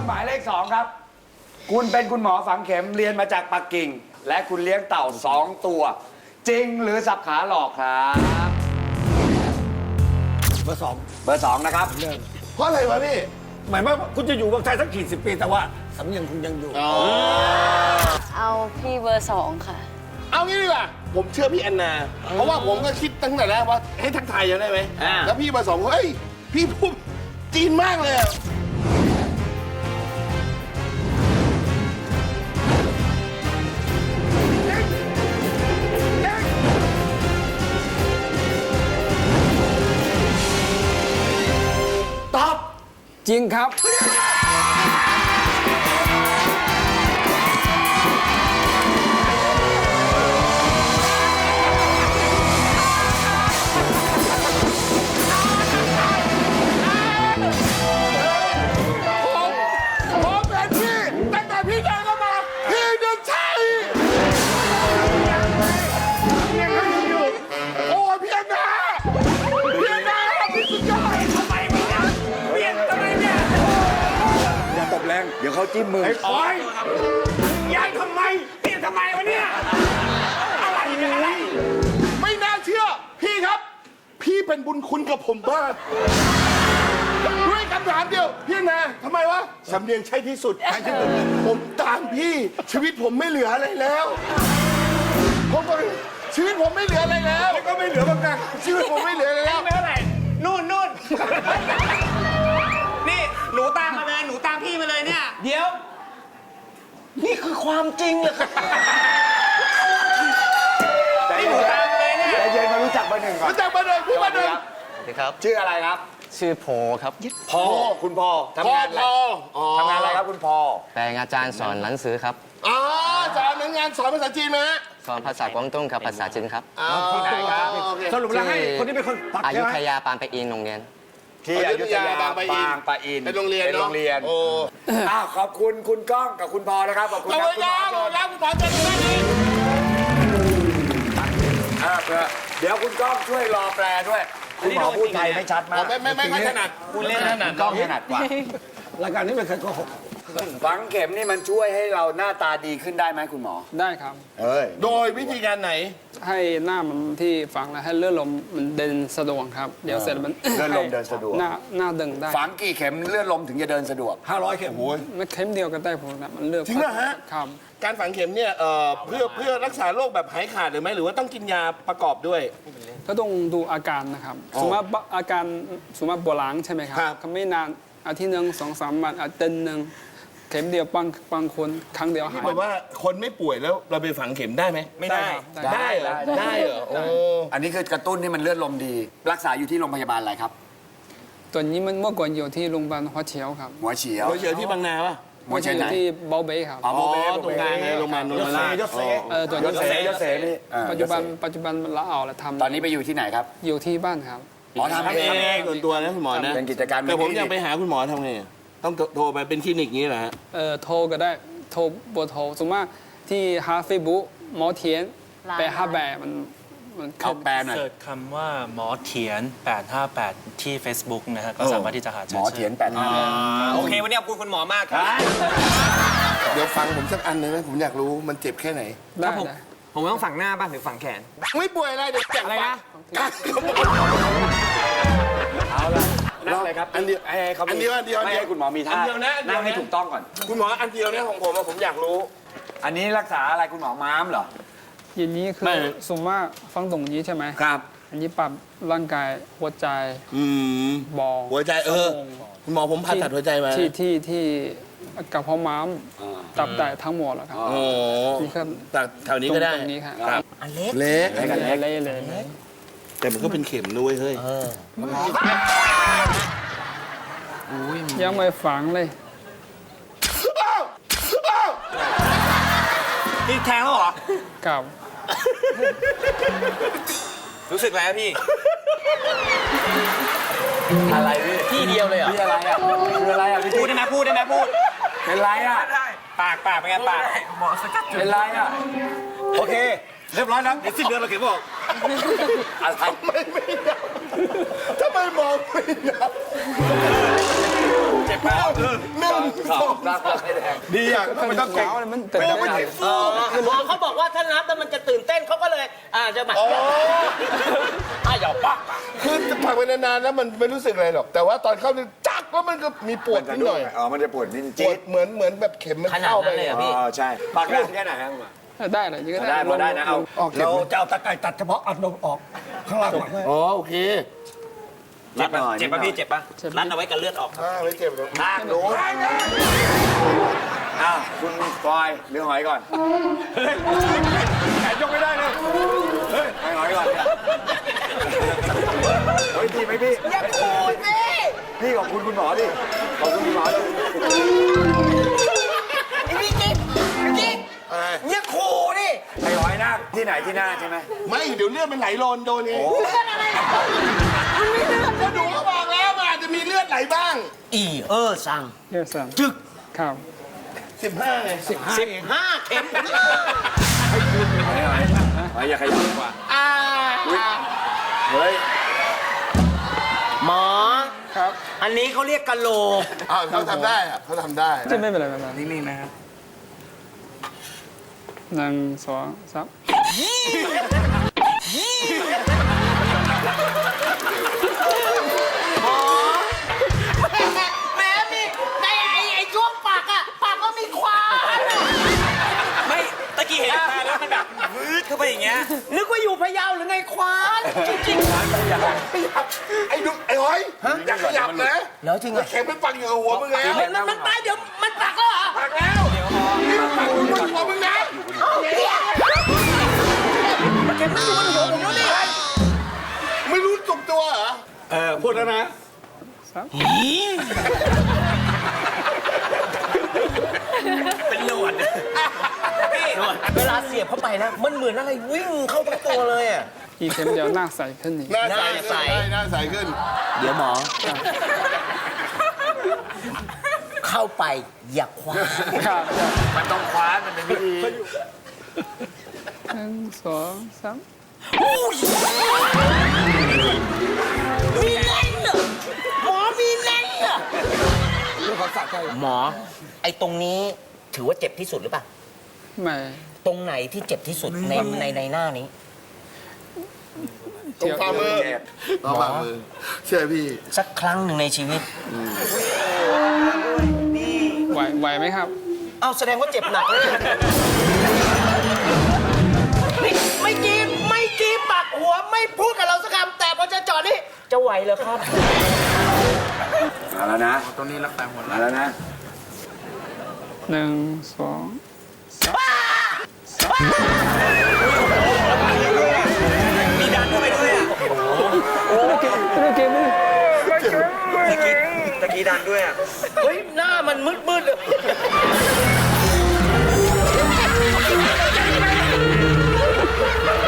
คุณหมายเลขสองครับ คุณเป็นคุณหมอฝังเข็มเรียนมาจากปักกิ่ง และคุณเลี้ยงเต่าสองตัว จริงหรือสับขาหลอกครับเบอร์สองเบอร์สองนะครับ เพราะอะไรวะพี่ หมายว่าคุณจะอยู่เมืองไทยสักกี่สิบปีแต่ว่าสำเนียงคุณยังอยู่ เอาพี่เบอร์สองค่ะ เอางี้ดีกว่าผมเชื่อพี่แอนนา เพราะว่าผมก็คิดตั้งแต่แรกว่าให้ทักทายยังได้ไหมอ่า แล้วพี่มาสองเฮ้ยพี่พูดจีนมากเลยอะ จริงครับ จิ้มมือโอ้ยย้ายทำไมเปลี่ยนทำไมวะเนี่ย อะไรเนี่ยอะไร ไม่น่าเชื่อ พี่ครับ พี่เป็นบุญคุณกับผมมากด้วยคำถามเดียว พี่แนนาทำไมวะสำเนียงใช่ที่สุด ผมตามพี่ ชีวิตผมไม่เหลืออะไรแล้วผมบอกชีวิตผมไม่เหลืออะไรแล้ว แล้วก็ไม่เหลือเหมือนกันชีวิตผมไม่เหลืออะไรแล้ว ไม่เท่าไหร่นู่นนู่น คือความจริงเลยครับใจนี่หนูตามมาเลยเนี่ยเย็นมารู้จักเบอร์หนึ่งก่อนรู้จักมาหนึ่งพี่มาหนึ่งครับชื่ออะไรครับ ชื่อโพครับพอคุณพอทำงานอะไรพออ๋อทำงานอะไรครับคุณพอแปลงอาจารย์สอนหนังสือครับอ๋ออาจารย์นั้นงานสอนภาษาจีนไหมฮะสอนภาษากวางตุ้งกับภาษาจีนครับอ๋อที่ไหนครับโอเคสรุปแล้วให้คนที่เป็นคนปักอาใช่ยุไหมทยาปานไปอินโรงเรียน ที่อยุธยาบางปะอินบางปะอินเป็นโรงเรียนเป็นเนาะโรงเรียน โอ้อ้าวขอบคุณคุณก้องกับคุณพอนะครับ ขอบคุณขอบครับคุณคุณหมคอรับขอบคุณครับคุณหมอเจอกันได้อ่าเพื่อเดี๋ยวคุณก้องช่วยรอแปลด้วย คุณหมอพูดไทยไม่ชัดมากไม่ไม่ไม่ค่อยถนัดคุณเล่นถนัด ก้องถนัดกว่า รายการนี้ไม่เคยโกหก ฝังเข็มนี่มันช่วยให้เราหน้าตาดีขึ้นได้ไหมคุณหมอ ได้ครับ เอ้ยโดยวิธีการไหน ให้หน้ามันที่ฝังแล้วให้เลือดลมมันเดินสะดวกครับ เดี๋ยวเสร็จมันเลือดลมเดินสะดวก หน้าหน้าดึงได้ฝังกี่เข็มเลือดลมถึงจะเดินสะดวก500เข็มไม่เข็มเดียวก็ได้ผมนะมันเลือกจริงเหรอฮะ ครับ การฝังเข็มเนี่ยเอ่อเพื่อเพื่อรักษาโรคแบบหายขาดหรือไม่หรือว่าต้องกินยาประกอบด้วย ก็ต้องดูอาการนะครับ สมมติว่าอาการสมมติว่าปวดหลังใช่ไหมครับครับ ก็ไม่นานอาทิตย์หนึ่งสองสามวันอาทิตย์หนึ่ง เข็มเดียวบางบางคนครั้งเดียวหายแบบว่าคนไม่ป่วยแล้วเราไปฝังเข็มได้ไหมไม่ได้ครับ ได้เหรอได้ ได้เหรอโอ้อันนี้คือกระตุ้นให้มันเลือดลมดี รักษาอยู่ที่โรงพยาบาลอะไรครับตัวนี้มันเมื่อก่อนอยู่ที่โรงพยาบาลหัวเฉียวครับหัวเฉียวเราเจอที่บางนาป่ะหัวเฉียวอไหนยู่ที่เบลเบย์ครับอ๋ออ๋อโมเบ้ตรงกลางเลยโรงพยาบาลนนทราชยศเสเออตัวยนี้ศเสยศเสนี่เออปัจจุบันยศเสปัจจุบันละเอาละทำตอนนี้ไปอยู่ที่ไหนครับอยู่ที่บ้านครับอ๋อทำทำเอเองงส่วนตัวนะคุณหมอนะ เป็นกิจการแต่ผมเป็นคลินิกอยากไปหาคุณหมอทำไงอะ ต้องโทรไปเป็นคลินิกนี้เหรอฮะเออโทรก็ได้โทรเบอร์โทรสมมติว่าที่ฮาเฟซบุ๊กหมอเทียนร้านไปห้าแบบมันมันเอาแปลหน่อย เสิร์ชคำว่าหมอเถียน 858 ที่ Facebook นะฮะก็สามารถที่จะหาหเจมอเถียนแปดห้าโอเค วันนี้ขอบคุณคุณหมอมากครับ เดี๋ยวฟังผมสักอันหนึงนะผมอยากรู้มันเจ็บแค่ไหน ได้ผมได้ผมต้องฝังหน้าป่ะหรือฝังแขน ไม่ป่วยอะไรเดี๋ยวแจกอะไรนะ เอาละ นั่งเลยครับอันเดียวให้เขามีอันเดียวอันเดียวอันไม่เดียว ให้คุณหมอมีท่าอันเดียวนะอันเดียวนะ นั่งให้ถูกต้องก่อน คุณหมออันเดียวเนี่ยของผมอะผมอยากรู้ อันนี้รักษาอะไรคุณหมอม้ามเหรอ อย่างนี้คือไม่สมมติว่าฟังตรงนี้ใช่ไหมครับ อันนี้ปรับร่างกายหัวใจอืม บอหัวใจเออ สมองคุณหมอผมผ่าตัดหัวใจมาที่ที่ที่กระเพาะม้ามตับไตทั้งหมดแล้วครับ โอ้นี่ก็ตัดแถวนี้ก็ได้ตรงนี้ครับครับเล็กเล็กกันเล็ก เละเลยเลย แต่มันก็เป็นเข็มด้วยเฮ้ย ยังไม่ฝังเลยนี่แทงแล้วเหรอกับรู้สึกแล้วพี่ อะไรพี่ที่เดียวเลยเหรอ พี่อะไรอะคืออะไรอะพี่พูดได้ไหมพูดได้ไหมพูด เป็นไรอะ ปากปากเป็นไงปากเป็นไรอะ โอเค เรียบร้อยแล้วเดี๋ยวสิ้นเดือนเราเข็มบอกอะไรไม่ไม่นับทำไมมองไม่นับเจ็บหนึ่งสองรับให้แดงดีอะไม่ต้องเก่งขาวเลยมันเต็มไม่ได้ใช่อ๋อหมอเขาบอกว่าถ้านับแล้วมันจะตื่นเต้นเขาก็เลยอ่าจะมาอะหยอกปะคือผักไปนานๆแล้วมันไม่รู้สึกอะไรหรอก แต่ว่าตอนเข้านี่จักแล้วมันก็มีปวดนิดหน่อยอ๋อมันจะปวดนิดปจี๊วดดเหมือนเหมือนแบบเข็มมันขนาดเข้าไปนั้นเลยเหรอพี่อ๋อใช่ปากได้แค่ไหนครับคุณหมอ ได้เลยยังก็ได้ได้พอได้นะเอาออกเข็ม เราจะเอาตะไคร้ตัดเฉพาะอัดนมออกข้างล่างก่อนอ๋อโอเคนิดหน่อย เจ็บป่ะพี่เจ็บป่ะรัดเอาไว้กันเลือดออกครับอ่าไม่เจ็บหรอกทางโน้นอ้าวคุณฟอยเรือหอยก่อนแขนยกไม่ได้เลยให้หอยก่อนเนี่ยเฮ้ยพี่ไหมพี่อย่าขูดสิพี่ขอบคุณคุณหมอดิขอบคุณคุณหมอดิ ให้หอยนั่งที่ไหนที่หน้าใช่ไหมไม่เดี๋ยวเลือดมันไหลโลนโดนเองเลือดอะไรอะก็ดูเขาบอกแล้วมันอาจจะมีเลือดไหลบ้างอีเออสั่งเยอะสั่งจึกครับ15ไงสิบห้าเข็มหอยอย่าขยับกว่าอ่าเฮ้ยหมอครับ อันนี้เขาเรียกกะโหลกอ้าวเขาทำได้อะเขาทำได้จะไม่เป็นไรไม่เป็นไรนิ่งๆนะครับหนึ่งสองสาม แม่มีในไอ้ไอ้ช่วงปากอะปากก็มีควานไม่ตะกี้เห็นมาแล้วมันแบบวืดเข้าไปอย่างเงี้ยนึกว่าอยู่พะเยาหรือไงควานจริงๆ ไอ้ดุไอ้หอยอย่าขยับนะแล้วจริงอะเข็มมันปักอยู่กับหัวมึงแล้วมันมันมันตายเดี๋ยวมันปักแล้วเหรอปักแล้วนี่มันปักอยู่บนหัวมึงนะเตัวเหรอ เออพูดแล้วนะสามเป็นหนวดเวลาเสียบเข้าไปนะ มันเหมือนอะไรวิ่งเข้าทั้งตัวเลยอะ อีกเข็มเดียวหน้าใสขึ้นอีก หน้าใสหน้าใสขึ้นหน้าใสขึ้น เดี๋ยวหมอ เข้าไปอย่าคว้าครับมันต้องคว้ามันเป็นวิธีหนึ่งสองสามมี หมอ ไอ้ตรงนี้ถือว่าเจ็บที่สุดหรือเปล่า ไม่ ตรงไหนที่เจ็บที่สุดในในในหน้านี้ ตรงฝ่ามือตรงฝ่ามือเชื่อพี่ สักครั้งหนึ่งในชีวิต ไหวไหวไหมครับ เอาแสดงว่าเจ็บหนักเลยไม่ไม่กีไม่กีปักหัวไม่พูดกับเราสักคำแต่พอจะจอดนี่จะไหวเหรอครับ มาแล้วนะตรงนี้รักษาหมดมาแล้วนะหนึ่งสองมีดันเข้าไปด้วยอะโอเคโอเคไม่ตะกี้ตะกี้ดันด้วยอะเฮ้ย หน้ามันมืดมืดๆเลย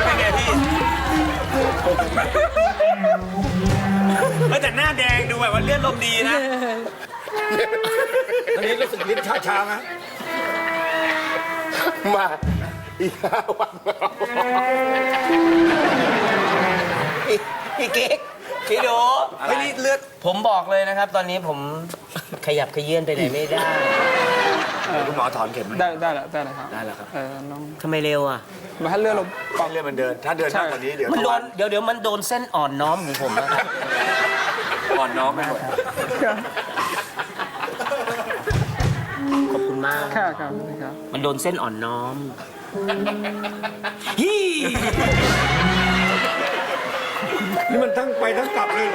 เป็นไงพี่ เฮ้ยแต่หน้าแดงดูแบบว่าเลือดลมดีนะอันนี้รู้สึกลิ้นชาๆนะมาอีกห้าวันเราพี่พี่กิ๊กพี่ดูเฮ้ยนี่เลือด ผมบอกเลยนะครับ ตอนนี้ผมขยับขยื่นไปไหนไม่ได้ คุณหมอถอนเข็มไหมได้ได้แล้วได้แล้วครับได้แล้วครับเออลองทำไมเร็วอะ มาให้เลือดลมปังเรื่องมันเดิน ถ้าเดินมากกว่านี้เดี๋ยวมันโดตะวันเดี๋ยวเดี๋ยวมันโดนเส้นอ่อนน้อมของผมนะครับ อ่อนน้อมไปหมดขอบคุณมาก ค่ะครับครับ มันโดนเส้นอ่อนน้อมฮี่นี่มันทั้งไปทั้งกลับเลย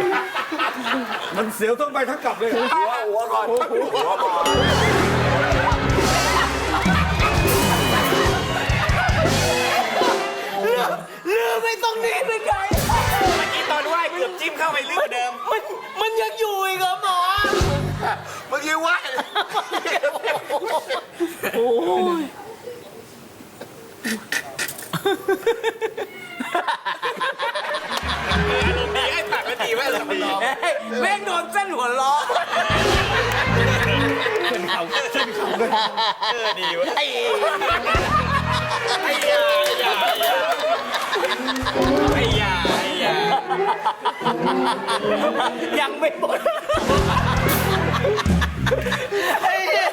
มันเสียวทั้งไปทั้งกลับเลย หัวหัวก่อนหัวก่อนาไปลึกกว่าเดิม มันมันยังอยู่อีกเหรอหมอเมื่อกี้ว่าดีให้ปากก็ดีไว้เลยมันร้องแม่งโดนเส้นหัวล้อเขาขึ้นเขาเออดีวะ ไอ้ ไอ้ยาไอ้ยาไอ้ยาไอ้ยายังไม่หมดไอ้ยา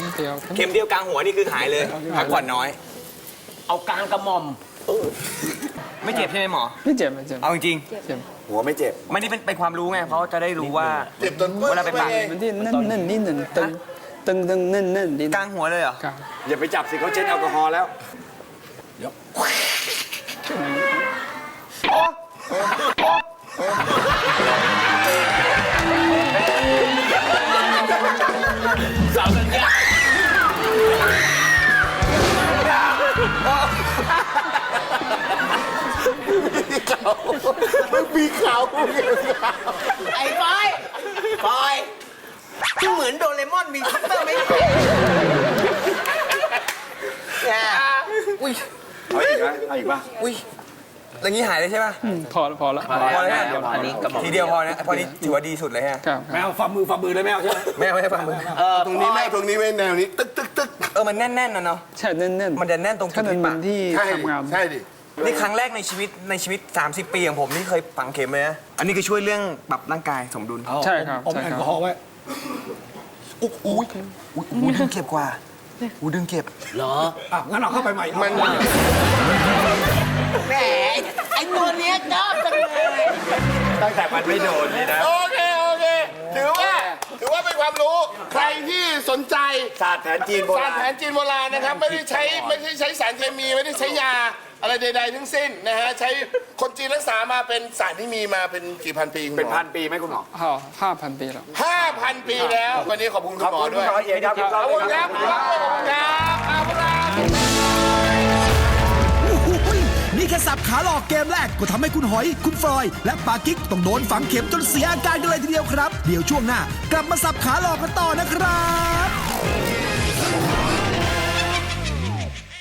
มเข็มเดียวเข็มเดียวกลางหัวนี่คือหายเลยพักผ่อนน้อย เอากลางกระหม่อมไม่เจ็บใช่ไหมหมอไม่เจ็บไม่เจ็บเอาจริงเจ็บหัวไม่เจ็บๆไม่ได้เป็นเป็นความรู้ไงเพราะจะได้รู้ว่าเจ็บจนเมื่อเวลาไปปากมันที่นั่นนั่นนี่นั่นตึงตึงตึงนั่นนั่นนี่กลางหัวเลยเหรอครับอย่าไปจับสิเขาเช็ดแอลกอฮอล์แล้ว มันมีเขาไอ้บอยบอยที่เหมือนโดเรมอนมีคัตเตอร์ไหมเนี่ยอุ้ยเอาอีกไหมเอาอีกป่ะอุ้ยอย่างนี้หายเลยใช่ป่ะอืมพอพอละพอแล้วอันนี้กระหม่อมทีเดียวพอนะพอนี้ถือว่าดีสุดเลยฮะครับแมวฝ่ามือฝ่ามือเลยแมวใช่ไหมแมวไม่ใช่ฝ่ามือเออตรงนี้แม่ตรงนี้ไม่แนวนี้ตึกตึกตึกเออมันแน่นๆนะเนาะใช่แน่นแน่นมันจะแน่นตรงจุถ้าดมันที่มัปานกที่ใช่ดิทำงานใช่ดิ นี่ครั้งแรกในชีวิตในชีวิต 30 ปีของผมนี่เคยฝังเข็มเลยนะอันนี้คือช่วยเรื่องปรับร่างกายสมดุลใช่ครับใช่ครับอุ๊ยอุ๊ยอุ๊ยอุ๊ยดึงเก็บกว่าอุ๊ยดึงเก็บเหรอมันแหมไอ้ตัวเนี้ยชอบจังเลย ตั้งแต่มันไม่โดนนี่นะ โอเค โอเค ถือว่า ถือว่าเป็นความรู้ ใครที่สนใจศาสตร์แผนจีนโบสารารณแผนจีนโบราณนะครับ ไม่ได้ใช้ ไม่ได้ใช้สารเคมี ไม่ได้ใช้ยา อะไรใด ๆ ทั้งสิ้นนะฮะใช้คนจีนรักษามาเป็นสารที่มีมาเป็นกี่พันปีคุณหมอเป็นพันปีไหมคุณหมอห้าห้าพันปีแล้ว ห้าพันปีแล้ววันนี้ขอบคุณคุขอบณหมอคุณคุด้ณวยหมอเอกครับขอบคุณครับขอบคุณครับขอบคุณครับขอบคุณครับ โอ้โหนี่แค่สับขาหลอกเกมแรกก็ทำให้คุณหอย คุณฟลอย และปากิ๊กต้องโดนฝังเข็มจนเสียอาการกันเลยทีเดียวครับ เดี๋ยวช่วงหน้ากลับมาสับขาหลอกกันต่อนะครับ